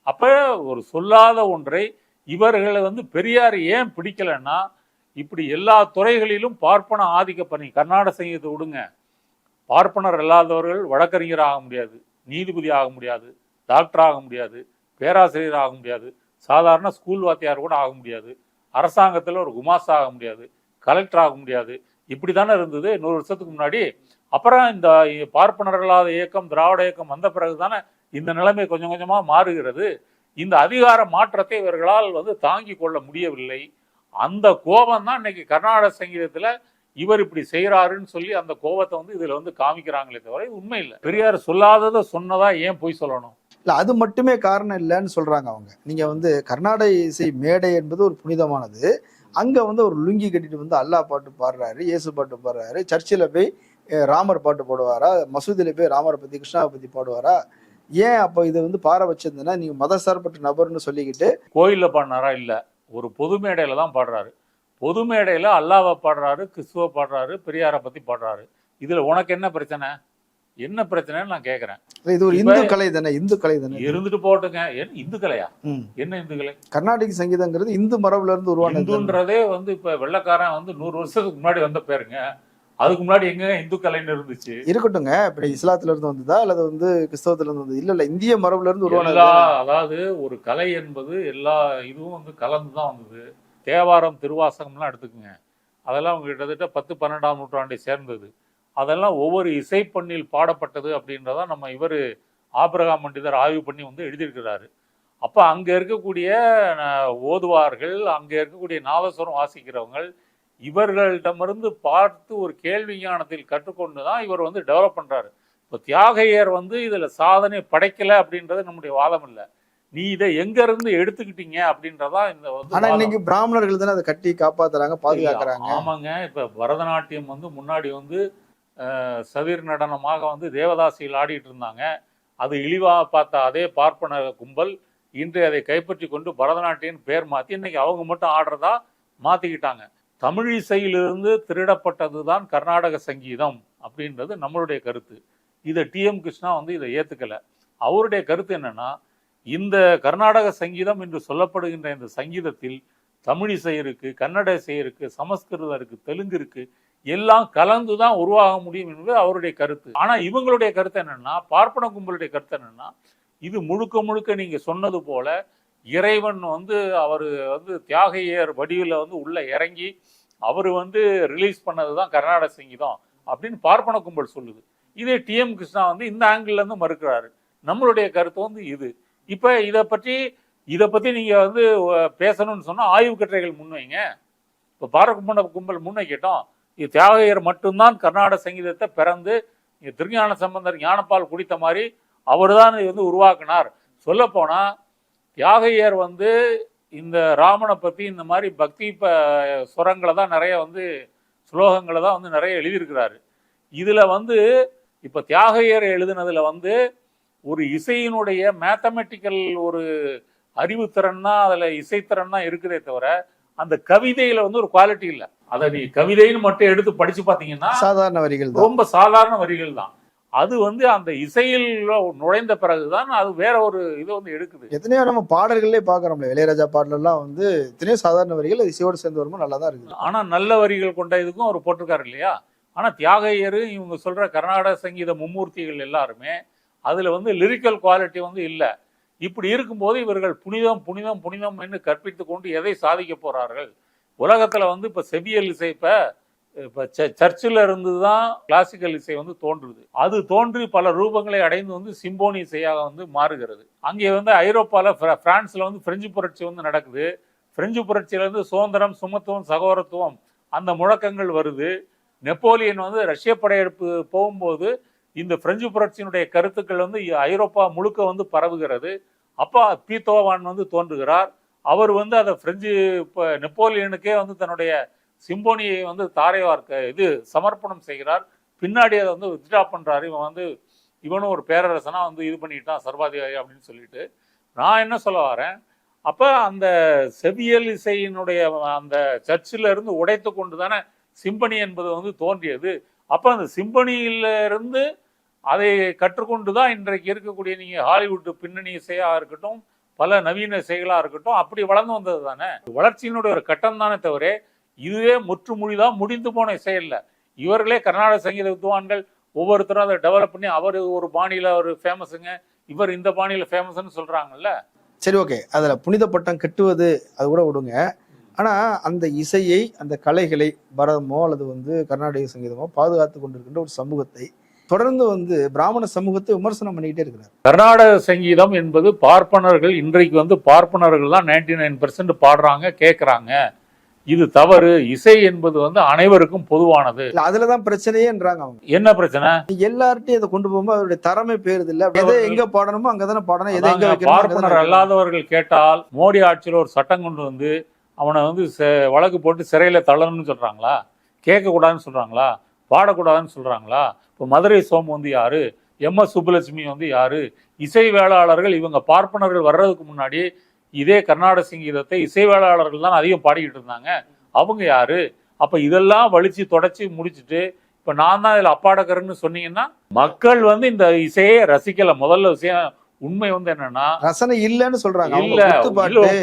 அப்போ ஒரு சொல்லாத ஒன்றை இவர்களை வந்து பெரியார் ஏன் பிடிக்கலன்னா இப்படி எல்லா துறைகளிலும் பார்ப்பன ஆதிக்க பண்ணி கர்நாடக சங்கீதத்தை விடுங்க. பார்ப்பனர் இல்லாதவர்கள் வழக்கறிஞர் ஆக முடியாது நீதிபதி ஆக முடியாது டாக்டர் ஆக முடியாது பேராசிரியர் ஆக முடியாது சாதாரண ஸ்கூல் வாத்தியார் கூட ஆக முடியாது அரசாங்கத்தில் ஒரு குமாஸ்தா ஆக முடியாது கலெக்டர் ஆக முடியாது இப்படி தானே இருந்தது. நூறு வருஷத்துக்கு முன்னாடி. அப்புறம் இந்த பார்ப்பனர்களாத இயக்கம் திராவிட இயக்கம் வந்த பிறகு தானே இந்த நிலைமை கொஞ்சம் கொஞ்சமாக மாறுகிறது. இந்த அதிகார மாற்றத்தை இவர்களால் வந்து தாங்கி கொள்ள முடியவில்லை. அந்த கோபம் தான் இன்னைக்கு கர்நாடக சங்கீதத்துல இவர் இப்படி செய்கிறாருன்னு சொல்லி அந்த கோபத்தை வந்து இதில் வந்து காமிக்கிறாங்களே தவிர இது உண்மை இல்லை. பெரியார் சொல்லாததை சொன்னதா ஏன் போய் சொல்லணும்? இல்லை அது மட்டுமே காரணம் இல்லைன்னு சொல்றாங்க அவங்க. நீங்கள் வந்து கர்நாடக இசை மேடை என்பது ஒரு புனிதமானது. அங்க வந்து ஒரு லுங்கி கட்டிட்டு வந்து அல்லாஹ் பாட்டு பாடுறாரு இயேசு பாட்டு பாடுறாரு. சர்ச்சில் போய் ராமர் பாட்டு பாடுவாரா? மசூதியில போய் ராமரை பத்தி கிருஷ்ணாவை பத்தி பாடுவாரா? ஏன் அப்போ இது வந்து பார வச்சிருந்தேன்னா நீங்க மதசார்பற்ற நபர்னு சொல்லிக்கிட்டு கோயில்ல பாடினாரா? இல்ல. ஒரு பொது மேடையில தான் பாடுறாரு. பொது மேடையில அல்லாவை பாடுறாரு கிறிஸ்துவ பாடுறாரு பெரியாரை பத்தி பாடுறாரு. இதுல உனக்கு என்ன பிரச்சனை? என்ன பிரச்சனைன்னு நான் கேக்குறேன். இது ஒரு இந்து கலை தானே இந்து கலை தானே இருந்துட்டு போட்டுங்க. என்ன இந்து கலையா. என்ன இந்து கலை? கர்நாடக சங்கீதங்கிறது இந்து மரபுல இருந்து உருவானது தானே. இந்துன்றதே வந்து இப்ப வெள்ளைக்காரன் வந்து நூறு வருஷத்துக்கு முன்னாடி வந்த பேருங்க. அதுக்கு முன்னாடி எங்க இந்து கலைன்னு இருந்துச்சு. இருக்கட்டுங்க இப்ப இஸ்லாத்துல இருந்து வந்ததா? அல்லது வந்து கிறிஸ்தவத்துல இருந்து வந்தது? இல்ல இல்ல இந்திய மரபுல இருந்து உருவானது. அதாவது ஒரு கலை என்பது எல்லா இதுவும் வந்து கலந்து தான் வந்தது. தேவாரம் திருவாசகம்லாம் எடுத்துக்கோங்க. அதெல்லாம் கிட்டத்தட்ட பத்து பன்னெண்டாம் நூற்றாண்டை சேர்ந்தது. அதெல்லாம் ஒவ்வொரு இசைப்பண்ணில் பாடப்பட்டது அப்படின்றத நம்ம இவர் ஆபிரகாம் பண்டிதர் ஆய்வு பண்ணி வந்து எழுதியிருக்கிறாரு. அப்போ அங்கே இருக்கக்கூடிய ஓதுவார்கள் அங்கே இருக்கக்கூடிய நாதஸ்வரம் வாசிக்கிறவங்க இவர்களிடமிருந்து பார்த்து ஒரு கேள்வி ஞானத்தில் கற்றுக்கொண்டு தான் இவர் வந்து டெவலப் பண்றாரு. இப்போ தியாகையர் வந்து இதுல சாதனை படைக்கல அப்படின்றது நம்முடைய வாதம் இல்லை. நீ இதை எங்க இருந்து எடுத்துக்கிட்டீங்க அப்படின்றதா இந்த ஆனா. இன்னைக்கு பிராமணர்கள் தானே அதை கட்டி காப்பாத்துறாங்க பாதுகாக்கிறாங்க. ஆமாங்க. இப்ப பரதநாட்டியம் வந்து முன்னாடி வந்து சதிர் நடனமாக வந்து தேவதாசியில் ஆடிட்டு இருந்தாங்க அது இழிவாக பார்த்த அதே பார்ப்பன கும்பல் இன்று அதை கைப்பற்றி கொண்டு பரதநாட்டியம் பேர் மாற்றி இன்னைக்கு அவங்க மட்டும் ஆடுறதா மாற்றிக்கிட்டாங்க தமிழ் இசையிலிருந்து திருடப்பட்டதுதான் கர்நாடக சங்கீதம் அப்படின்றது நம்மளுடைய கருத்து. இதை டிஎம் கிருஷ்ணா வந்து இதை ஏற்றுக்கலை அவருடைய கருத்து என்னென்னா இந்த கர்நாடக சங்கீதம் என்று சொல்லப்படுகின்ற இந்த சங்கீதத்தில் தமிழ் இசை இருக்குது கன்னட இசை இருக்குது சமஸ்கிருதம் இருக்கு தெலுங்கு இருக்குது எல்லாம் கலந்து தான் உருவாக முடியும் என்பது அவருடைய கருத்து. ஆனால் இவங்களுடைய கருத்து என்னென்னா பார்ப்பன கும்பலுடைய கருத்து என்னென்னா இது முழுக்க முழுக்க நீங்கள் சொன்னது போல இறைவன் வந்து அவர் வந்து தியாகையர் வடிவில் வந்து உள்ளே இறங்கி அவர் வந்து ரிலீஸ் பண்ணது தான் கர்நாடக சங்கீதம் அப்படின்னு பார்ப்பன கும்பல் சொல்லுது. இதே டிஎம் கிருஷ்ணா வந்து இந்த ஆங்கிள்லேருந்து மறுக்கிறாரு. நம்மளுடைய கருத்து வந்து இது. இப்போ இதை பற்றி இதை பற்றி நீங்கள் வந்து பேசணும்னு சொன்னால் ஆய்வு கட்டுரைகள் முன்வைங்க. இப்போ பாரகும்பன கும்பல் முன்வைக்கட்டும். தியாகையர் மட்டும்தான் கர்நாடக சங்கீதத்தை பிறந்து திருஞான சம்பந்தர் ஞானப்பால் குடித்த மாதிரி அவர்தான் இது வந்து உருவாக்கினார். சொல்லப்போனால் தியாகையர் வந்து இந்த ராமனை பற்றி இந்த மாதிரி பக்தி ப சுரங்களை தான் நிறைய வந்து ஸ்லோகங்களை தான் வந்து நிறைய எழுதியிருக்கிறாரு. இதில் வந்து இப்போ தியாகையர் எழுதுனதில் வந்து ஒரு இசையினுடைய மேத்தமெட்டிக்கல் ஒரு அறிவுத்திறன் தான் அதுல இசைத்திறன் தான் இருக்குதே தவிர அந்த கவிதையில் வந்து ஒரு குவாலிட்டி இல்லை. அதை நீ கவிதைன்னு மட்டும் எடுத்து படிச்சு பார்த்தீங்கன்னா சாதாரண வரிகள் ரொம்ப சாதாரண வரிகள் தான். அது வந்து அந்த இசையில் நுழைந்த பிறகுதான் அது வேற ஒரு இதை வந்து எடுக்குது. எத்தனையோ நம்ம பாடல்களே பாக்குறோம்ல இளையராஜா பாடலெல்லாம் வந்து எத்தனையோ சாதாரண வரிகள் இசையோடு சேர்ந்து வரும்போது நல்லா தான் இருக்குது. ஆனா நல்ல வரிகள் கொண்ட இதுக்கும் அவர் போட்டிருக்காரு இல்லையா? ஆனா தியாகையர் இவங்க சொல்ற கர்நாடக சங்கீத மும்மூர்த்திகள் எல்லாருமே அதுல வந்து லிரிக்கல் குவாலிட்டி வந்து இல்லை. இப்படி இருக்கும்போது இவர்கள் புனிதம் புனிதம் புனிதம் என்று கற்பித்து கொண்டு எதை சாதிக்க போறார்கள்? உலகத்தில் வந்து இப்போ செவியல் இசை இப்போ இப்போ ச- சர்ச்சில் இருந்து தான் கிளாசிக்கல் இசை வந்து தோன்றுது. அது தோன்றி பல ரூபங்களை அடைந்து வந்து சிம்போனி இசையாக வந்து மாறுகிறது. அங்கே வந்து ஐரோப்பாவில் பிர- வந்து பிரெஞ்சு புரட்சி வந்து நடக்குது. பிரெஞ்சு புரட்சியிலேருந்து சுதந்திரம் சுமத்துவம் சகோதரத்துவம் அந்த முழக்கங்கள் வருது. நெப்போலியன் வந்து ரஷ்ய படையெடுப்பு போகும்போது இந்த பிரெஞ்சு புரட்சியினுடைய கருத்துக்கள் வந்து ஐரோப்பா முழுக்க வந்து பரவுகிறது. அப்பா பீத்தோவான் வந்து தோன்றுகிறார். அவர் வந்து அதை பிரெஞ்சு இப்போ நெப்போலியனுக்கே வந்து தன்னுடைய சிம்போனியை வந்து தாரை வார்க்க இது சமர்ப்பணம் செய்கிறார். பின்னாடி அதை வந்து வித்ட்ரா பண்ணுறாரு இவன் வந்து இவனும் ஒரு பேரரசனாக வந்து இது பண்ணிட்டான் சர்வாதிகாரி அப்படின்னு சொல்லிட்டு. நான் என்ன சொல்ல வரேன்? அப்போ அந்த செவியல் இசையினுடைய அந்த சர்ச்சில் இருந்து உடைத்து கொண்டு தானே சிம்பனி என்பது வந்து தோன்றியது. அப்போ அந்த சிம்பனியிலிருந்து அதை கற்றுக்கொண்டு தான் இன்றைக்கு இருக்கக்கூடிய நீங்கள் ஹாலிவுட் பின்னணி இசையாக இருக்கட்டும் பல நவீன இசைகளா இருக்கட்டும் அப்படி வளர்ந்து வந்தது தானே? வளர்ச்சியினுடைய ஒரு கட்டம் தானே தவிர இதுவே முற்றுமொழிதான் முடிந்து போன இசை இவர்களே கர்நாடக சங்கீத வித்வான்கள் ஒவ்வொருத்தரும் அதை டெவலப் பண்ணி அவர் ஒரு பாணியில ஒரு ஃபேமஸுங்க இவர் இந்த பாணியில ஃபேமஸ்ன்னு சொல்றாங்கல்ல? சரி ஓகே அதில் புனித பட்டம் கட்டுவது அது கூட விடுங்க. ஆனால் அந்த இசையை அந்த கலைகளை பரதமோ அல்லது வந்து கர்நாடக சங்கீதமோ பாதுகாத்து கொண்டிருக்கின்ற ஒரு சமூகத்தை தொடர்ந்து வந்து பிராமண சமூகத்தை விமர்சனம் பண்ணிக்கிட்டே இருக்கிறார். கர்நாடக சங்கீதம் என்பது பார்ப்பனர்கள் இன்றைக்கு வந்து பார்ப்பனர்கள் தான் நைன்டி நைன் பாடுறாங்க கேட்குறாங்க இது தவறு. இசை என்பது வந்து அனைவருக்கும் பொதுவானது. அதுலதான் பிரச்சனையேன்றாங்க அவங்க. என்ன பிரச்சனை? எல்லார்ட்டையும் இதை கொண்டு போகும்போது அதோடைய தரமே பேருது இல்ல. எதை எங்க பாடணுமோ அங்கதானே பாடணும். எதை எங்க பார்ப்பனர். அல்லாதவர்கள் கேட்டால் மோடி ஆட்சியில் ஒரு சட்டம் கொண்டு வந்து அவனை வந்து வழக்கு போட்டு சிறையில தள்ளணும்னு சொல்றாங்களா? கேட்கக்கூடாதுன்னு சொல்றாங்களா? பாடக்கூடாதுன்னு சொல்றாங்களா? இப்போ மதுரை சோமு வந்து யாரு? எம் எஸ் சுப்புலட்சுமி வந்து யாரு? இசை வேளாளர்கள் இவங்க பார்ப்பனர்கள் வர்றதுக்கு முன்னாடி இதே கர்நாடக சங்கீதத்தை இசை வேளாளர்கள் தான் அதிகம் பாடிக்கிட்டு இருந்தாங்க. அவங்க யாரு? அப்ப இதெல்லாம் வலிச்சு தொடச்சி முடிச்சிட்டு இப்ப நான் தான் இதுல அப்பாடகர்னு சொன்னீங்கன்னா மக்கள் வந்து இந்த இசையை ரசிக்கல. முதல்ல விஷயம் உண்மை வந்து என்னன்னா ரசனை இல்லன்னு சொல்றாங்க. இல்ல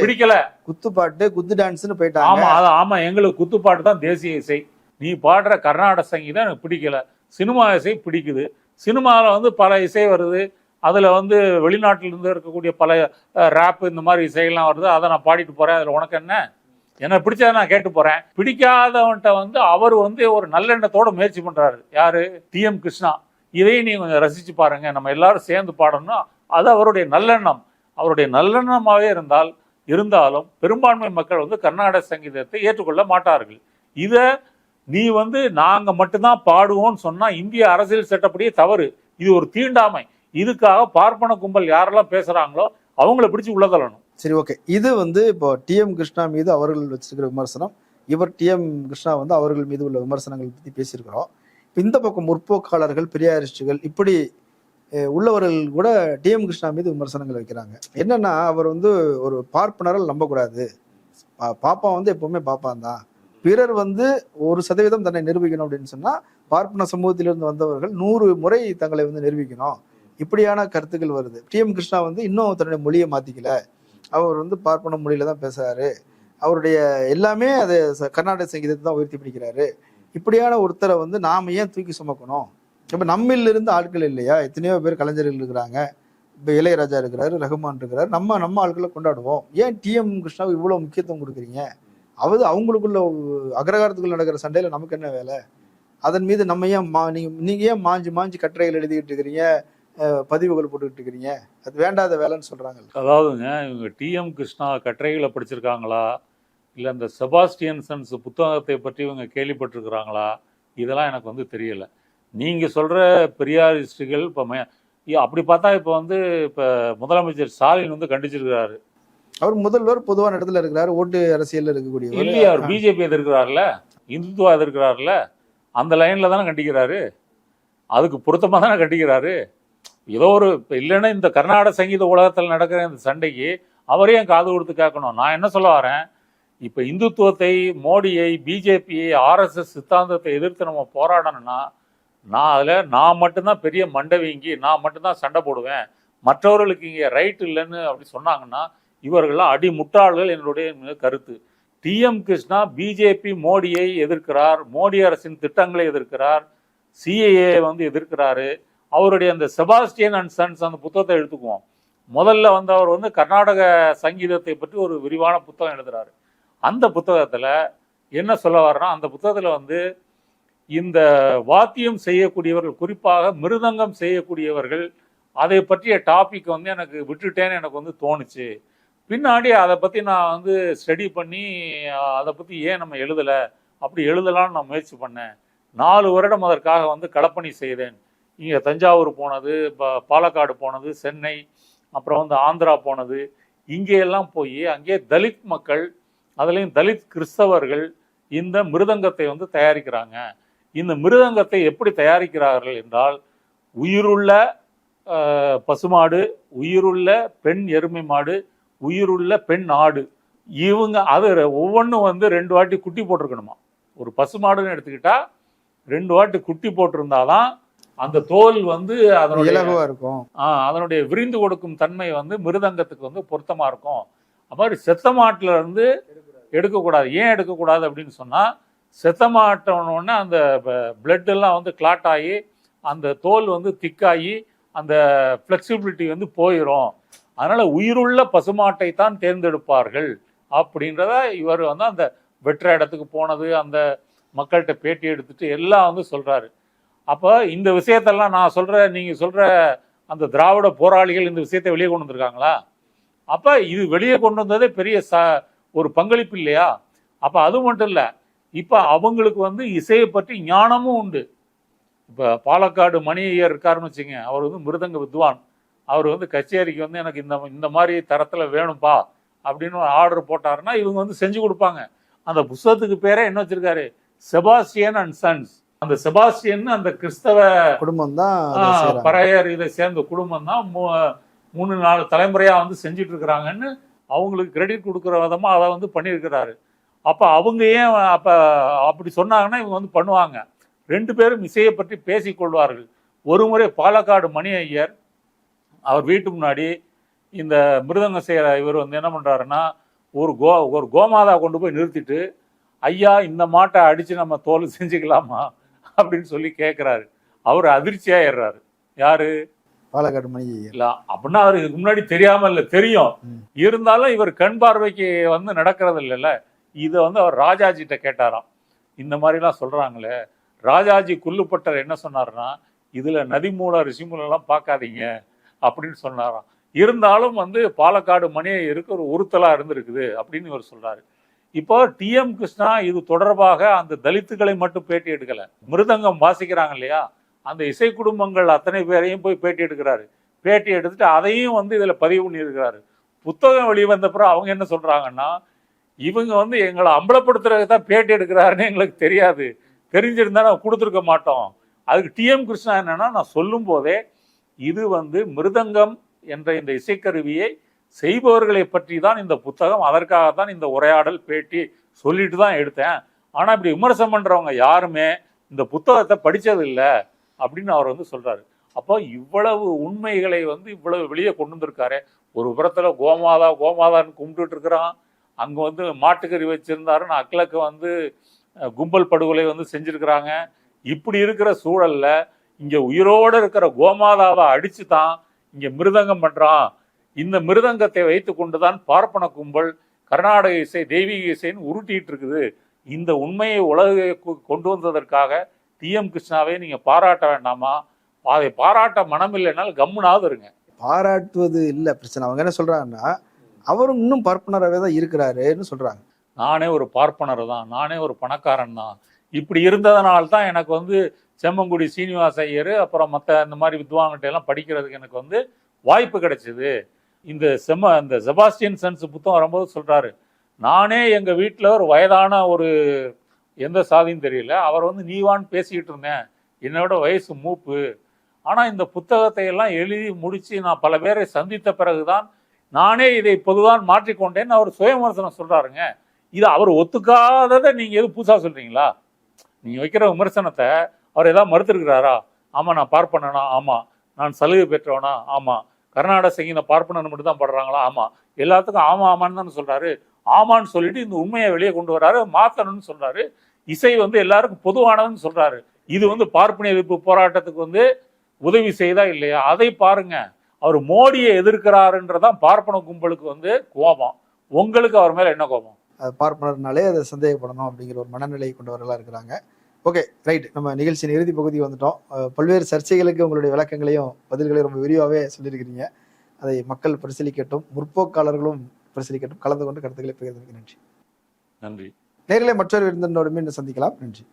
பிடிக்கல. குத்துப்பாட்டு குத்து டான்ஸ்னு போயிட்டாங்க. ஆமா ஆமா எங்களுக்கு குத்துப்பாட்டு தான் தேசிய இசை. நீ பாடுற கர்நாடக சங்கீதம் எனக்கு பிடிக்கல. சினிமா இசை பிடிக்குது. சினிமாவில் வந்து பல இசை வருது. அதில் வந்து வெளிநாட்டிலிருந்து இருக்கக்கூடிய பல ரேப் இந்த மாதிரி இசைகள்லாம் வருது. அதை நான் பாடிட்டு போகிறேன் அதில் உனக்கு என்ன? என்ன பிடிச்சதை நான் கேட்டு போகிறேன் பிடிக்காதவன்ட்ட வந்து அவர் வந்து ஒரு நல்லெண்ணத்தோட முயற்சி பண்ணுறாரு யார்? டி. எம். கிருஷ்ணா. இதையும் நீங்கள் கொஞ்சம் ரசித்து பாருங்கள் நம்ம எல்லாரும் சேர்ந்து பாடணும் அது அவருடைய நல்லெண்ணம். அவருடைய நல்லெண்ணமாகவே இருந்தால் இருந்தாலும் பெரும்பான்மை மக்கள் வந்து கர்நாடக சங்கீதத்தை ஏற்றுக்கொள்ள மாட்டார்கள். இதை நீ வந்து நாங்கள் மட்டும்தான் பாடுவோம்னு சொன்னால் இந்திய அரசியல் சட்டப்படியே தவறு. இது ஒரு தீண்டாமை. இதுக்காக பார்ப்பன கும்பல் யாரெல்லாம் பேசுகிறாங்களோ அவங்கள பிடிச்சி உள்ளதள்ளணும் சரி ஓகே. இது வந்து இப்போ டிஎம் கிருஷ்ணா மீது அவர்கள் வச்சிருக்கிற விமர்சனம். இவர் டிஎம் கிருஷ்ணா வந்து அவர்கள் மீது உள்ள விமர்சனங்கள் பற்றி பேசியிருக்கிறோம். இப்போ இந்த பக்கம் முற்போக்காளர்கள் பெரியாரிஸ்டுகள் இப்படி உள்ளவர்கள் கூட டிஎம் கிருஷ்ணா மீது விமர்சனங்கள் வைக்கிறாங்க. என்னன்னா அவர் வந்து ஒரு பார்ப்பனரால் நம்பக்கூடாது. பா- பாப்பா வந்து எப்பவுமே பாப்பான் தான் பிறர் வந்து ஒரு சதவீதம் தன்னை நிரூபிக்கணும் அப்படின்னு சொன்னா பார்ப்பன சமூகத்திலிருந்து வந்தவர்கள் நூறு முறை தங்களை வந்து நிரூபிக்கணும். இப்படியான கருத்துக்கள் வருது. டிஎம் கிருஷ்ணா வந்து இன்னும் தன்னுடைய மொழியை மாத்திக்கல. அவர் வந்து பார்ப்பன மொழியில தான் பேசுறாரு. அவருடைய எல்லாமே அதை ச- கர்நாடக சங்கீதத்தை தான் உயர்த்தி பிடிக்கிறாரு. இப்படியான ஒருத்தரை வந்து நாம ஏன் தூக்கி சுமக்கணும்? இப்ப நம்மிலிருந்து ஆட்கள் இல்லையா? எத்தனையோ பேர் கலைஞர்கள் இருக்கிறாங்க. இப்ப இளையராஜா இருக்கிறாரு ரகுமான் இருக்கிறாரு. நம்ம நம்ம ஆட்களை கொண்டாடுவோம். ஏன் டிஎம் கிருஷ்ணாவுக்கு இவ்வளவு முக்கியத்துவம் கொடுக்குறீங்க? அவது அவங்களுக்குள்ள அக்ரகாரத்துக்குள்ள நடக்கிற சண்டையில நமக்கு என்ன வேலை? அதன் மீது நம்ம ஏன் மா நீங்க நீங்க ஏன் மாஞ்சி மாஞ்சி கட்டுரைகள் எழுதிக்கிட்டு இருக்கிறீங்க? பதிவுகள் போட்டுக்கிட்டு இருக்கிறீங்க? அது வேண்டாத வேலைன்னு சொல்றாங்க அதாவதுங்க இவங்க டிஎம் கிருஷ்ணா கட்டுரைகளை படிச்சிருக்காங்களா? இல்லை இந்த செபாஸ்டியன்சன்ஸ் புத்தகத்தை பற்றி இவங்க கேள்விப்பட்டிருக்கிறாங்களா? இதெல்லாம் எனக்கு வந்து தெரியல. நீங்க சொல்ற பெரியாரிஸ்டுகள் இப்போ அப்படி பார்த்தா இப்போ வந்து இப்போ முதலமைச்சர் ஸ்டாலின் வந்து கண்டிச்சிருக்கிறாரு. அவர் முதல்வர் பொதுவான இடத்துல இருக்கிறாரு ஓட்டு அரசியல்ல இருக்கக்கூடிய இல்லையா அவர் பிஜேபி எதிர்க்கிறார்ல இந்துத்துவா எதிர்க்கிறார்ல அந்த லைன்ல தானே கண்டிக்கிறாரு. அதுக்கு பொருத்தமா தானே கண்டிக்கிறாரு. ஏதோ ஒரு இப்ப இல்லைன்னா இந்த கர்நாடக சங்கீத உலகத்தில் நடக்கிற இந்த சண்டைக்கு அவரே என் காது கொடுத்து கேட்கணும். நான் என்ன சொல்ல வரேன்? இப்ப இந்துத்துவத்தை மோடியை பிஜேபியை ஆர்எஸ்எஸ் சித்தாந்தத்தை எதிர்த்து நம்ம போராடணும்னா நான் அதுல நான் மட்டும்தான் பெரிய மண்டை வீங்கி நான் மட்டும்தான் சண்டை போடுவேன். மற்றவர்களுக்கு இங்கே ரைட் இல்லைன்னு அப்படி சொன்னாங்கன்னா இவர்கள்லாம் அடி முட்டாள்கள் என்னுடைய கருத்து. டிஎம் கிருஷ்ணா பிஜேபி மோடியை எதிர்க்கிறார். மோடி அரசின் திட்டங்களை எதிர்க்கிறார். சிஏஏ வந்து எதிர்க்கிறாரு. அவருடைய அந்த செபாஸ்டியன் அண்ட் சன்ஸ் அந்த புத்தகத்தை எடுத்துக்குவோம். முதல்ல வந்து அவர் வந்து கர்நாடக சங்கீதத்தை பற்றி ஒரு விரிவான புத்தகம் எழுதுறாரு. அந்த புத்தகத்தில் என்ன சொல்ல வர்றேன்னா அந்த புத்தகத்தில் வந்து இந்த வாத்தியம் செய்யக்கூடியவர்கள் குறிப்பாக மிருதங்கம் செய்யக்கூடியவர்கள் அதை பற்றிய டாபிக் வந்து எனக்கு விட்டுட்டேன்னு எனக்கு வந்து தோணுச்சு. பின்னாடி அதை பற்றி நான் வந்து ஸ்டடி பண்ணி அதை பற்றி ஏன் நம்ம எழுதலை? அப்படி எழுதலான்னு நான் முயற்சி பண்ணேன். நாலு வருடம் அதற்காக வந்து களப்பணி செய்தேன். இங்கே தஞ்சாவூர் போனது ப- பாலக்காடு போனது சென்னை அப்புறம் வந்து ஆந்திரா போனது. இங்கே எல்லாம் போய் அங்கே தலித் மக்கள் அதுலேயும் தலித் கிறிஸ்தவர்கள் இந்த மிருதங்கத்தை வந்து தயாரிக்கிறாங்க. இந்த மிருதங்கத்தை எப்படி தயாரிக்கிறார்கள் என்றால் உயிருள்ள பசுமாடு உயிருள்ள பெண் எருமை மாடு உயிருள்ள பெண் ஆடு. இவங்க அது ஒவ்வொன்றும் வந்து ரெண்டு வாட்டி குட்டி போட்டிருக்கணுமா? ஒரு பசுமாடுன்னு எடுத்துக்கிட்டா ரெண்டு வாட்டி குட்டி போட்டிருந்தாதான் அந்த தோல் வந்து அதனுடைய இலகுவா இருக்கும். அதனுடைய விரிந்து கொடுக்கும் தன்மை வந்து மிருதங்கத்துக்கு வந்து பொருத்தமா இருக்கும். அது மாதிரி செத்த மாட்டுல இருந்து எடுக்கக்கூடாது. ஏன் எடுக்கக்கூடாது அப்படின்னு சொன்னால் செத்த மாட்டோன்னே அந்த எல்லாம் வந்து கிளாட் ஆகி அந்த தோல் வந்து திக்காகி அந்த ஃப்ளெக்சிபிலிட்டி வந்து போயிடும் அதனால உயிருள்ள பசுமாட்டை தான் தேர்ந்தெடுப்பார்கள் அப்படின்றத இவர் வந்து அந்த வெற்ற இடத்துக்கு போனது அந்த மக்கள்கிட்ட பேட்டி எடுத்துட்டு எல்லாம் வந்து சொல்றாரு. அப்போ இந்த விஷயத்தெல்லாம் நான் சொல்ற நீங்க சொல்ற அந்த திராவிட போராளிகள் இந்த விஷயத்தை வெளியே கொண்டு வந்திருக்காங்களா? அப்போ இது வெளியே கொண்டு வந்ததே பெரிய ச ஒரு பங்களிப்பு இல்லையா? அப்போ அது மட்டும் இல்லை இப்போ அவங்களுக்கு வந்து இசையை பற்றி ஞானமும் உண்டு. இப்போ பாலக்காடு மணி ஐயர் இருக்காருன்னு வச்சுங்க அவர் வந்து மிருதங்க வித்வான். அவர் வந்து கச்சேரிக்கு வந்து எனக்கு இந்த இந்த மாதிரி தரத்துல வேணும்பா அப்படின்னு ஒரு ஆர்டர் போட்டாருன்னா இவங்க வந்து செஞ்சு கொடுப்பாங்க. அந்த புஸ்தகத்துக்கு பேரே என்ன வச்சிருக்காரு? செபாஸ்டியன் அண்ட் சன்ஸ். அந்த செபாஸ்டியன் அந்த கிறிஸ்தவ குடும்பம் தான் பறையர் இதை சேர்ந்த குடும்பம் தான் மூணு நாலு தலைமுறையா வந்து செஞ்சுட்டு இருக்கிறாங்கன்னு அவங்களுக்கு கிரெடிட் கொடுக்குற விதமா அதை வந்து பண்ணியிருக்கிறாரு. அப்ப அவங்க ஏன் அப்ப அப்படி சொன்னாங்கன்னா இவங்க வந்து பண்ணுவாங்க. ரெண்டு பேரும் இசையை பற்றி பேசிக் கொள்வார்கள் ஒரு முறை பாலக்காடு மணி ஐயர் அவர் வீட்டு முன்னாடி இந்த மிருதங்க செய்கிற இவர் வந்து என்ன பண்றாருன்னா ஒரு கோ ஒரு கோமாதா கொண்டு போய் நிறுத்திட்டு ஐயா இந்த மாட்டை அடிச்சு நம்ம தோல் செஞ்சுக்கலாமா? அப்படின்னு சொல்லி கேட்குறாரு அவர் அதிர்ச்சியாயிடுறாரு யாரு? பாலக்காடு மணி. இல்ல அப்படின்னா அவருக்கு இதுக்கு முன்னாடி தெரியாம. இல்ல தெரியும். இருந்தாலும் இவர் கண் பார்வைக்கு வந்து நடக்கிறது இல்லைல்ல இதை வந்து அவர் ராஜாஜிட்ட கேட்டாராம். இந்த மாதிரிலாம் சொல்றாங்களே. ராஜாஜி குல்லுப்பட்டர் என்ன சொன்னாருன்னா இதுல நதிமூல ரிஷிமூலம் எல்லாம் பார்க்காதீங்க. அப்படின்னு சொன்னாராம். இருந்தாலும் வந்து பாலக்காடு மணி இருக்கிற ஒரு இருந்திருக்குது அப்படின்னு இவர் சொல்றாரு. இப்போ டிஎம் கிருஷ்ணா இது தொடர்பாக அந்த தலித்துகளை மட்டும் பேட்டி எடுக்கலை. மிருதங்கம் வாசிக்கிறாங்க இல்லையா? அந்த இசை குடும்பங்கள் அத்தனை பேரையும் போய் பேட்டி எடுக்கிறாரு. பேட்டி எடுத்துட்டு அதையும் வந்து இதில் பதிவு பண்ணியிருக்கிறாரு. புத்தகம் வெளிவந்த அவங்க என்ன சொல்றாங்கன்னா இவங்க வந்து எங்களை அம்பலப்படுத்துறதுக்கு தான் பேட்டி எடுக்கிறாருன்னு எங்களுக்கு தெரியாது. தெரிஞ்சிருந்தா நான் கொடுத்துருக்க மாட்டோம். அதுக்கு டிஎம் கிருஷ்ணா என்னன்னா நான் சொல்லும் போதே இது வந்து மிருதங்கம் என்ற இந்த இசைக்கருவியை செய்பவர்களை பற்றி தான் இந்த புத்தகம். அதற்காக தான் இந்த உரையாடல் பேட்டி சொல்லிட்டு தான் எடுத்தேன். ஆனால் இப்படி விமர்சனம் பண்ணுறவங்க யாருமே இந்த புத்தகத்தை படித்ததில்லை அப்படின்னு அவர் வந்து சொல்கிறாரு அப்போ இவ்வளவு உண்மைகளை வந்து இவ்வளவு வெளியே கொண்டு வந்திருக்காரு. ஒரு புறத்தில் கோமாதா கோமாதான்னு கும்பிட்டுட்டு இருக்கிறான். அங்கே வந்து மாட்டுக்கறி வச்சுருந்தாருன்னு அக்லக்கு வந்து கும்பல் படுகொலை வந்து செஞ்சுருக்கிறாங்க. இப்படி இருக்கிற சூழலில் இங்க உயிரோட இருக்கிற கோமாதாவை அடிச்சு தான் இங்க மிருதங்கம் பண்றான். இந்த மிருதங்கத்தை வைத்து கொண்டுதான் பார்ப்பன கும்பல் கர்நாடக இசை தெய்வீக இசைன்னு உருட்டிட்டு இருக்குது. இந்த உண்மையை உலக கொண்டு வந்ததற்காக டிஎம் கிருஷ்ணாவை நீங்க பாராட்ட வேண்டாமா? அதை பாராட்ட மனம் இல்லைனால் கம்முனாவது இருங்க. பாராட்டுவது இல்ல பிரச்சனை அவங்க என்ன சொல்றாங்கன்னா அவரும் இன்னும் பார்ப்பனராகவே தான் இருக்கிறாருன்னு சொல்றாங்க. நானே ஒரு பார்ப்பனர் தான் நானே ஒரு பணக்காரன் தான் இப்படி இருந்ததனால தான் எனக்கு வந்து செம்மங்குடி சீனிவாச ஐயர் அப்புறம் மற்ற இந்த மாதிரி வித்வான்கிட்ட எல்லாம் படிக்கிறதுக்கு எனக்கு வந்து வாய்ப்பு கிடைச்சிது. இந்த செம்ம இந்த செபாஸ்டியன் சன்ஸ் புத்தகம் வரும்போது சொல்கிறாரு நானே எங்கள் வீட்டில் ஒரு வயதான ஒரு எந்த சாதின்னு தெரியல அவர் வந்து நீவான்னு பேசிக்கிட்டு இருந்தேன். என்னோட வயசு மூப்பு. ஆனால் இந்த புத்தகத்தை எல்லாம் எழுதி முடித்து நான் பல பேரை சந்தித்த பிறகுதான் நானே இதை பொதுவான் மாற்றிக்கொண்டேன்னு அவர் சுயவிமர்சனம் சொல்கிறாருங்க இது அவர் ஒத்துக்காததை நீங்கள் எது புதுசாக சொல்கிறீங்களா நீங்கள் வைக்கிற விமர்சனத்தை அவர் ஏதாவது மறுத்திருக்கிறாரா? ஆமாம் நான் பார்ப்பனா ஆமாம் நான் சலுகை பெற்றவனா? ஆமாம் கர்நாடக சங்கீதம் பார்ப்பனன் மட்டும் தான் படுறாங்களா? ஆமாம் எல்லாத்துக்கும் ஆமா ஆமான்னு தானே சொல்கிறாரு ஆமான்னு சொல்லிட்டு இந்த உண்மையை வெளியே கொண்டு வராரு மாற்றணும்னு சொல்கிறாரு இசை வந்து எல்லாருக்கும் பொதுவானதுன்னு சொல்கிறாரு இது வந்து பார்ப்பன எதிர்ப்பு போராட்டத்துக்கு வந்து உதவி செய்தா இல்லையா? அதை பாருங்க. அவர் மோடியை எதிர்க்கிறாருன்றதான் பார்ப்பன கும்பலுக்கு வந்து கோபம். உங்களுக்கு அவர் மேலே என்ன கோபம்? பார்ப்பனர்னாலே அதை சந்தேகப்படணும் அப்படிங்கிற ஒரு மனநிலை கொண்டவர்களாக இருக்கிறாங்க. ஓகே ரைட் நம்ம நிகழ்ச்சியின் இறுதி பகுதி வந்துட்டோம். பல்வேறு சர்ச்சைகளுக்கு உங்களுடைய விளக்கங்களையும் பதில்களையும் ரொம்ப விரிவாகவே சொல்லியிருக்கிறீங்க. அதை மக்கள் பரிசீலிக்கட்டும் முற்போக்காளர்களும் பரிசீலிக்கட்டும். கலந்து கொண்டு கருத்துக்களை பகிர்ந்ததுக்கு நன்றி. நன்றி. நேரிலே மற்றொரு விருந்தினோடு மீண்டும் சந்திக்கலாம். நன்றி.